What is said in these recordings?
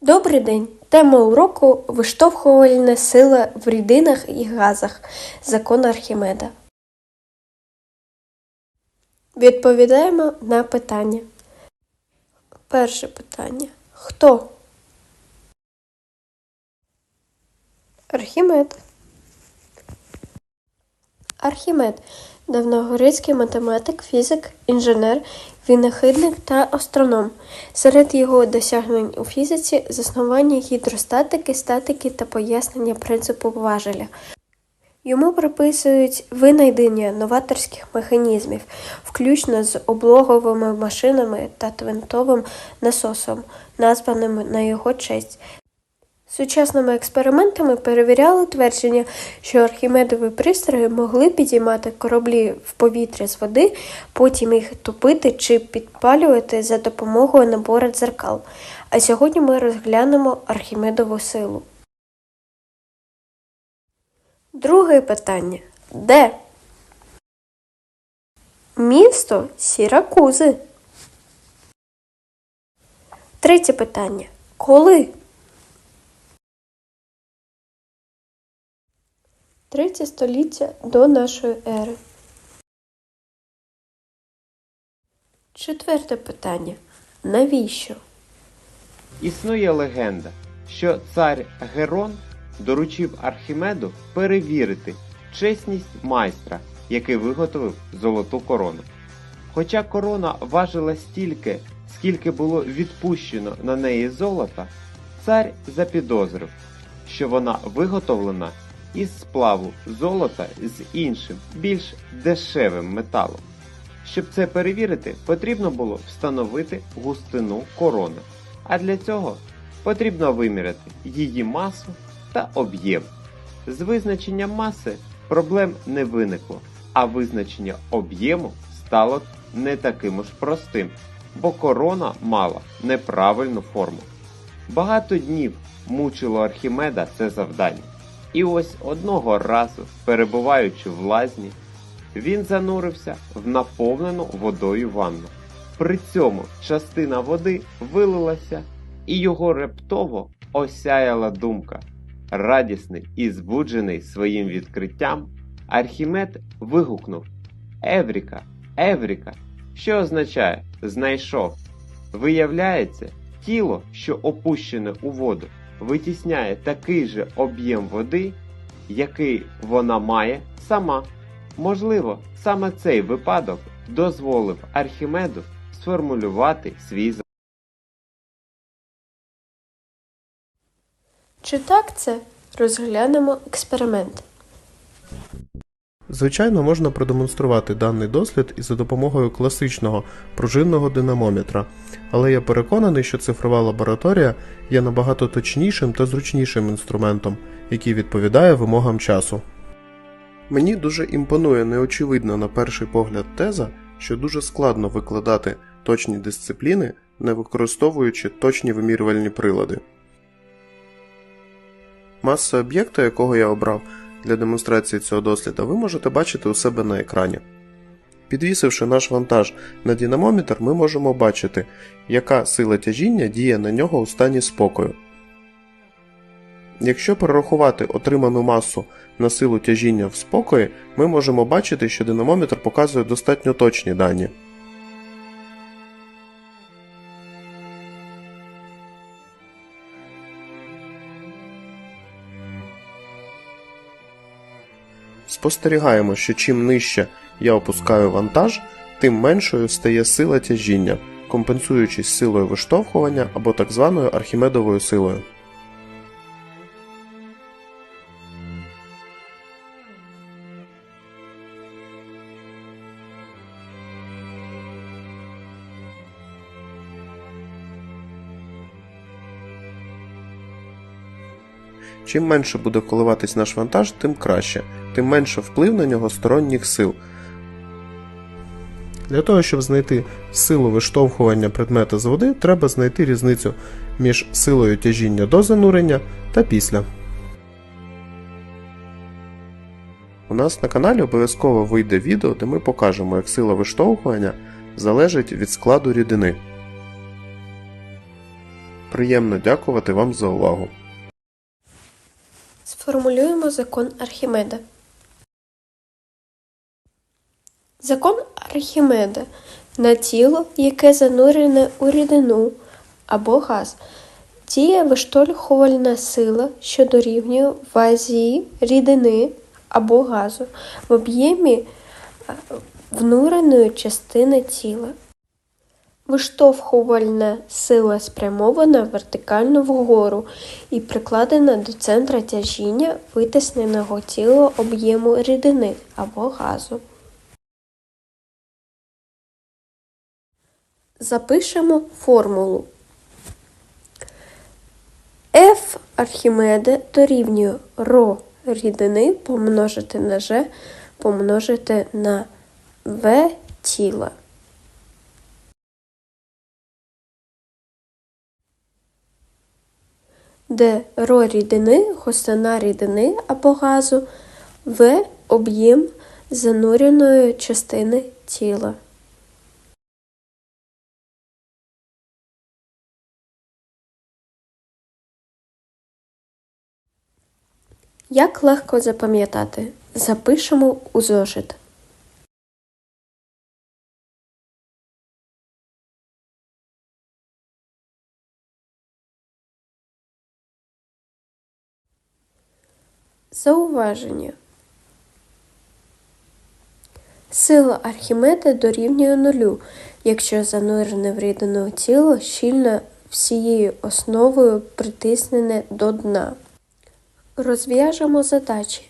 Добрий день! Тема уроку виштовхувальна сила в рідинах і газах. Закон Архімеда. Відповідаємо на питання. Перше питання. Хто? Архімед. Архімед давньогрецький математик, фізик, інженер, винахідник та астроном. Серед його досягнень у фізиці заснування гідростатики, статики та пояснення принципу важеля. Йому приписують винайдення новаторських механізмів, включно з облоговими машинами та твинтовим насосом, названими на його честь. Сучасними експериментами перевіряли твердження, що архімедові пристрої могли підіймати кораблі в повітря з води, потім їх топити чи підпалювати за допомогою набору дзеркал. А сьогодні ми розглянемо архімедову силу. Друге питання. Де? Місто Сіракузи. Третє питання. Коли? Третє століття до нашої ери. Четверте питання. Навіщо? Існує легенда, що цар Герон доручив Архімеду перевірити чесність майстра, який виготовив золоту корону. Хоча корона важила стільки, скільки було відпущено на неї золота, цар запідозрив, що вона виготовлена із сплаву золота з іншим, більш дешевим металом. Щоб це перевірити, потрібно було встановити густину корони, а для цього потрібно виміряти її масу та об'єм. З визначенням маси проблем не виникло, а визначення об'єму стало не таким уж простим, бо корона мала неправильну форму. Багато днів мучило Архімеда це завдання. І ось одного разу, перебуваючи в лазні, він занурився в наповнену водою ванну. При цьому частина води вилилася, і його рептово осяяла думка. Радісний і збуджений своїм відкриттям, Архімед вигукнув Евріка, Евріка, що означає знайшов. Виявляється, тіло, що опущене у воду, витісняє такий же об'єм води, який вона має сама. Можливо, саме цей випадок дозволив Архімеду сформулювати свій закон. Чи так це? Розглянемо експеримент. Звичайно, можна продемонструвати даний дослід і за допомогою класичного пружинного динамометра, але я переконаний, що цифрова лабораторія є набагато точнішим та зручнішим інструментом, який відповідає вимогам часу. Мені дуже імпонує неочевидна на перший погляд теза, що дуже складно викладати точні дисципліни, не використовуючи точні вимірювальні прилади. Маса об'єкта, якого я обрав для демонстрації цього досліда, ви можете бачити у себе на екрані. Підвісивши наш вантаж на динамометр, ми можемо бачити, яка сила тяжіння діє на нього у стані спокою. Якщо перерахувати отриману масу на силу тяжіння в спокої, ми можемо бачити, що динамометр показує достатньо точні дані. Спостерігаємо, що чим нижче я опускаю вантаж, тим меншою стає сила тяжіння, компенсуючись силою виштовхування або так званою архімедовою силою. Чим менше буде коливатись наш вантаж, тим краще, тим менше вплив на нього сторонніх сил. Для того, щоб знайти силу виштовхування предмета з води, треба знайти різницю між силою тяжіння до занурення та після. У нас на каналі обов'язково вийде відео, де ми покажемо, як сила виштовхування залежить від складу рідини. приємно дякувати вам за увагу. Сформулюємо закон Архімеда. Закон Архімеда на тіло, яке занурене у рідину або газ, діє виштовхувальна сила, що дорівнює вазі рідини або газу в об'ємі е, внуреної частини тіла. Виштовхувальна сила спрямована вертикально вгору і прикладена до центра тяжіння витисненого тіла об'єму рідини або газу. Запишемо формулу. F Архімеда дорівнює ρ рідини помножити на G помножити на V тіла. Де ро рідини, густина рідини або газу, В об'єм зануреної частини тіла. Як легко запам'ятати? Запишемо у зошит. Зауваження. Сила Архімеда дорівнює нулю, якщо занурене в рідину тіло щільно всією основою притиснене до дна. Розв'яжемо задачі.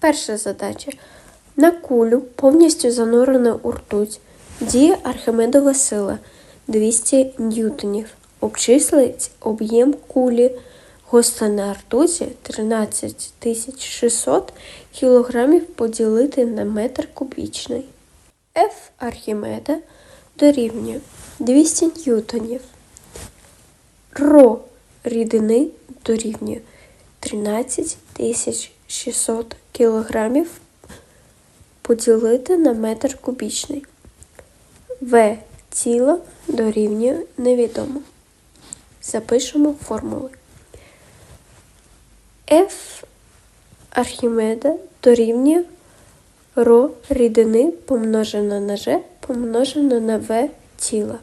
Перша задача. На кулю, повністю занурену у ртуть, діє Архимедова сила 200 ньютонів. Обчислить об'єм кулі. Густина ртуті 13600 кг поділити на метр кубічний. F Архімеда дорівнює 200 ньютонів. Ро рідини дорівнює 13600 кг поділити на метр кубічний. В тіла дорівнює невідомо. Запишемо формули. F Архімеда дорівнює ро рідини помножено на G помножено на В тіла.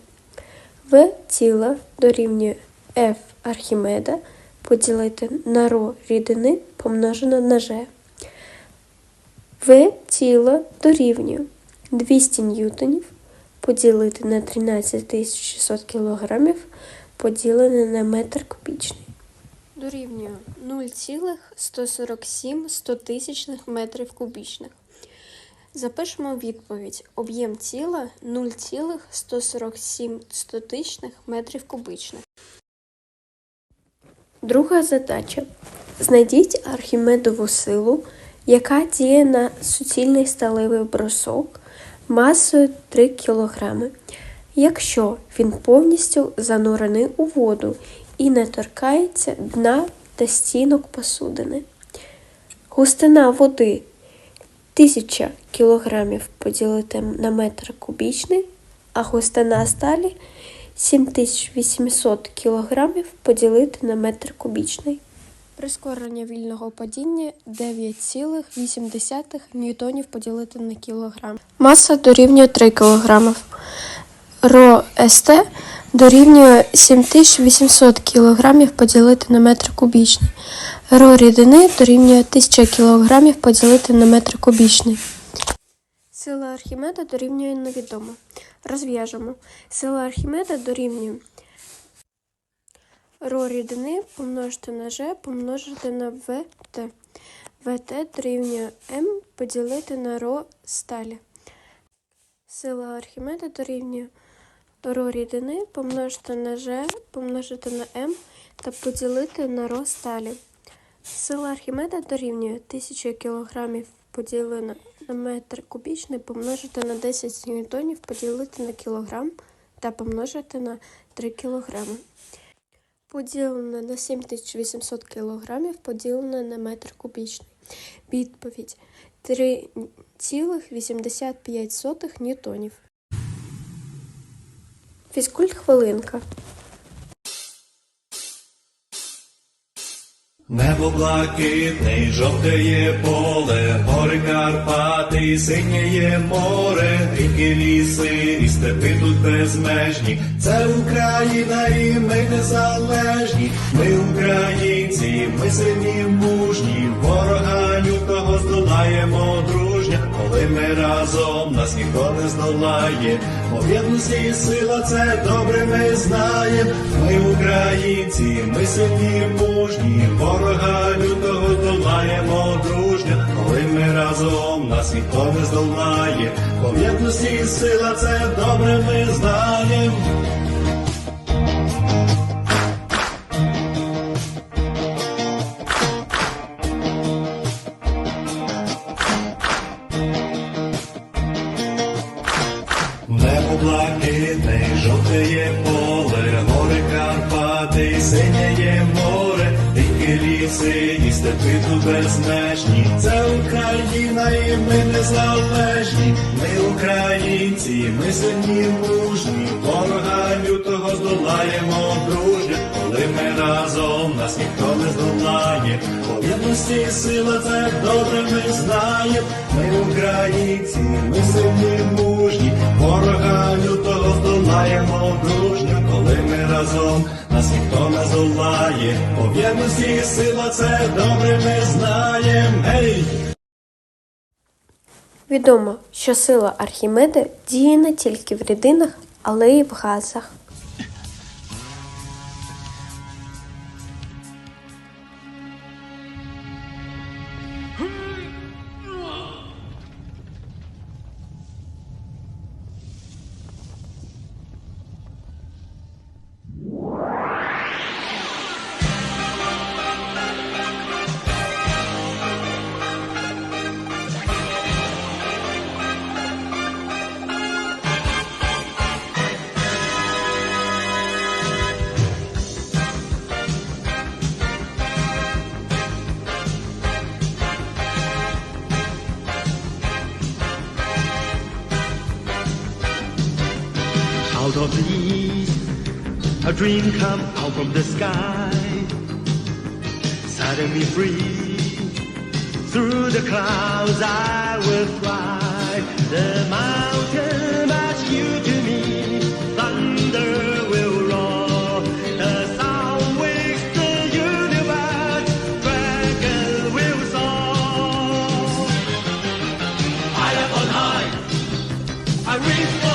В тіла дорівнює F Архімеда поділити на ро рідини помножено на G. В тіла дорівнює 200 ньютонів поділити на 13600 кг поділене на метр кубічний. Дорівнює 0,147 стотисячних метрів кубічних. Запишемо відповідь. Об'єм тіла 0,147 стотичних метрів кубічних. Друга задача. Знайдіть Архімедову силу, яка діє на суцільний сталевий брусок масою 3 кг, якщо він повністю занурений у воду і не торкається дна та стінок посудини. Густина води 1000 кг поділити на метр кубічний, а густина сталі 7800 кг поділити на метр кубічний. Прискорення вільного падіння 9,8 ньютонів поділити на кілограм. Маса дорівнює 3 кг. Ро СТ дорівнює 7800 кг поділити на метр кубічний. Ро рідини дорівнює 1000 кг поділити на метр кубічний. Сила Архімеда дорівнює невідомо. Розв'яжемо. Сила Архімеда дорівнює ро рідини помножити на G помножити на ВТ. ВТ дорівнює М поділити на ро сталі. Сила Архімеда дорівнює ро рідини помножити на G помножити на М та поділити на ро сталі. Сила Архімеда дорівнює 1000 кг поділено на метр кубічний помножити на 10 ньютонів поділити на кілограм та помножити на 3 кг. Поділене на 7800 кг поділене на метр кубічний. Відповідь 3,85 ньютонів. Фізкульт хвилинка. Небо блакитне й жовтеє поле, гори Карпати, і синєє море, ріки ліси, і степи тут безмежні. Це Україна, і ми незалежні. Ми українці, ми сині мужні, ворога лютого здолаємо друг дружня. Коли ми разом, нас ніхто не здолає. Об'єднаності і сила, це добре ми знаємо. Ми українці, ми сильні, мужні, ворога лютого здолаємо дружня. Коли ми разом, нас ніхто не здолає. Об'єднаності і сила, це добре ми знаємо. Безмежні. Це Україна, і ми незалежні. Ми українці, ми сильні, мужні, ворога лютого здолаємо дружня. Коли ми разом, нас ніхто не здолає. Об'єднаності і сила, це добре ми знаємо. Ми українці, ми сильні, мужні, ворога лютого здолаємо дружньо, коли ми разом, нас ніхто не здолає. Об'єднаності і сила, це добре ми знаємо. Гей! Відомо, що сила Архімеда діє не тільки в рідинах, але й в газах. Out of the east, a dream come out from the sky. Suddenly free, through the clouds I will fly. The mountain asks you to me, thunder will roar. The sound wakes the universe, dragon will soar. High up on high. I reach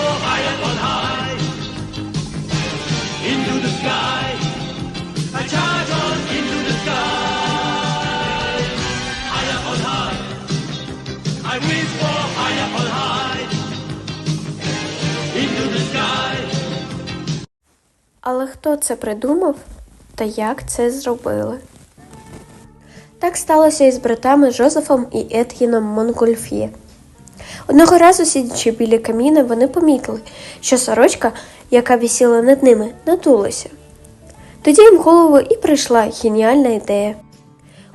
Але хто це придумав та як це зробили? Так сталося і з братами Жозефом і Ет'єном Монгольф'є. Одного разу, сидячи біля каміна, вони помітили, що сорочка, яка висіла над ними, надулася. Тоді їм в голову і прийшла геніальна ідея.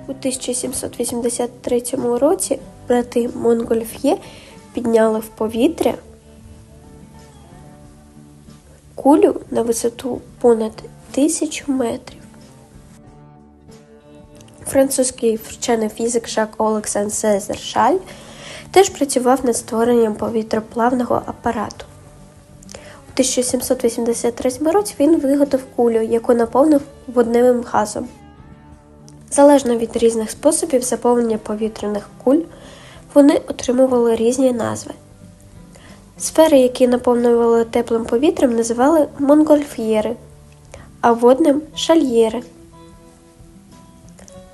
У 1783 році брати Монгольф'є підняли в повітря кулю на висоту понад тисячу метрів. Французький вчений фізик Жак Олександр Сезар Шаль теж працював над створенням повітроплавного апарату. У 1783 році він виготовив кулю, яку наповнив водневим газом. Залежно від різних способів заповнення повітряних куль, вони отримували різні назви. Сфери, які наповнювали теплим повітрям, називали монгольф'єри, а водним шальєри.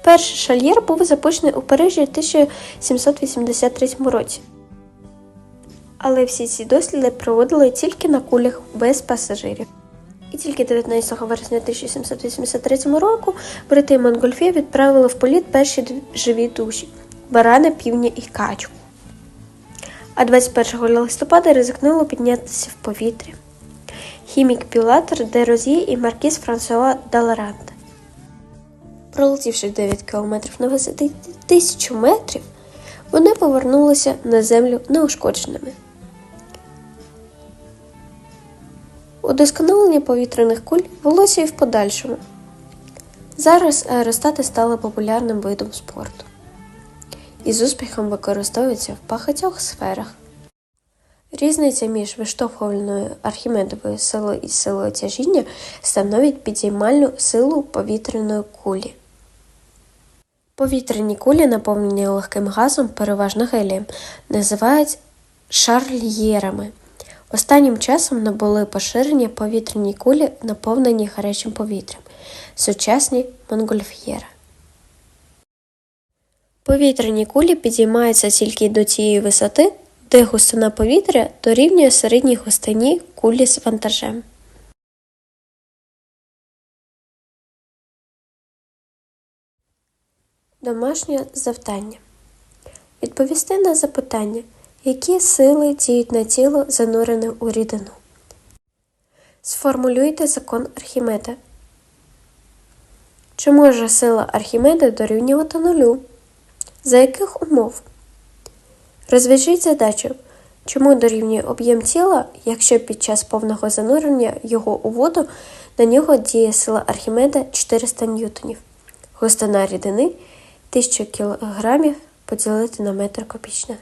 Перший шальєр був запущений у Парижі у 1783 році. Але всі ці досліди проводили тільки на кулях без пасажирів. І тільки 19 вересня 1783 року брати Монгольфія відправили в політ перші живі душі барана, півня і качку. А 21 листопада ризикнуло піднятися в повітря. Хімік Пілатер де Розі і маркіз Франсуа Даларанте. Пролетівши 9 кілометрів на висоті тисячу метрів, вони повернулися на землю неушкодженими. Удосконалення повітряних куль велося і в подальшому. Зараз аеростати стали популярним видом спорту і з успіхом використовуються в багатьох сферах. Різниця між виштовхувальною архімедовою силою і силою тяжіння становить підіймальну силу повітряної кулі. Повітряні кулі, наповнені легким газом, переважно гелієм, називають шарльєрами. Останнім часом набули поширення повітряні кулі, наповнені гарячим повітрям, сучасні монгольф'єри. Повітряні кулі підіймаються тільки до тієї висоти, де густина повітря дорівнює середній густині кулі з вантажем. Домашнє завдання. Відповісти на запитання, які сили діють на тіло, занурене у рідину. Сформулюйте закон Архімеда. Чи може сила Архімеда дорівнювати нулю? За яких умов? Розв'яжіть задачу, чому дорівнює об'єм тіла, якщо під час повного занурення його у воду на нього діє сила Архімеда 400 ньютонів. Густина рідини 1000 кг поділити на метр кубічний.